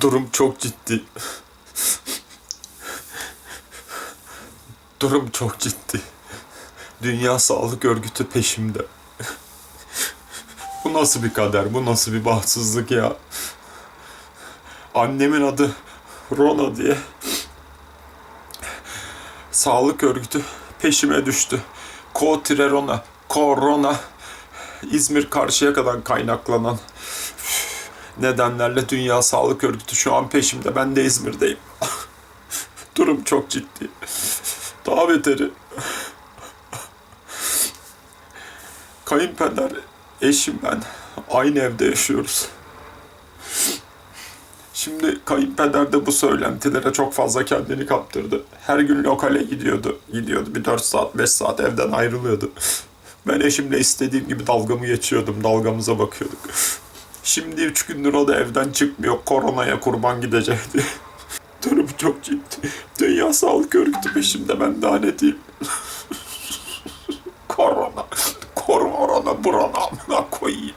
Durum çok ciddi. Durum çok ciddi. Dünya Sağlık Örgütü peşimde. Bu nasıl bir kader, bu nasıl bir bahtsızlık ya? Annemin adı Rona diye. Sağlık Örgütü peşime düştü. Co-Rona, Korona, İzmir Karşıyaka'dan kaynaklanan nedenlerle Dünya Sağlık Örgütü şu an peşimde. Ben de İzmir'deyim. Durum çok ciddi. Daha beteri. Kayınpeder, eşim ben aynı evde yaşıyoruz. Şimdi kayınpeder de bu söylentilere çok fazla kendini kaptırdı. Her gün lokale gidiyordu. Gidiyordu bir 4 saat 5 saat evden ayrılıyordu. Ben eşimle istediğim gibi dalgamı geçiyordum. Dalgamıza bakıyorduk. Şimdi 3 gündür o da evden çıkmıyor. Koronaya kurban gidecekti. Durum çok ciddi. Dünya Sağlık Örgütü peşimde ben daha ne diyeyim. korona. Korona burana amına koyayım.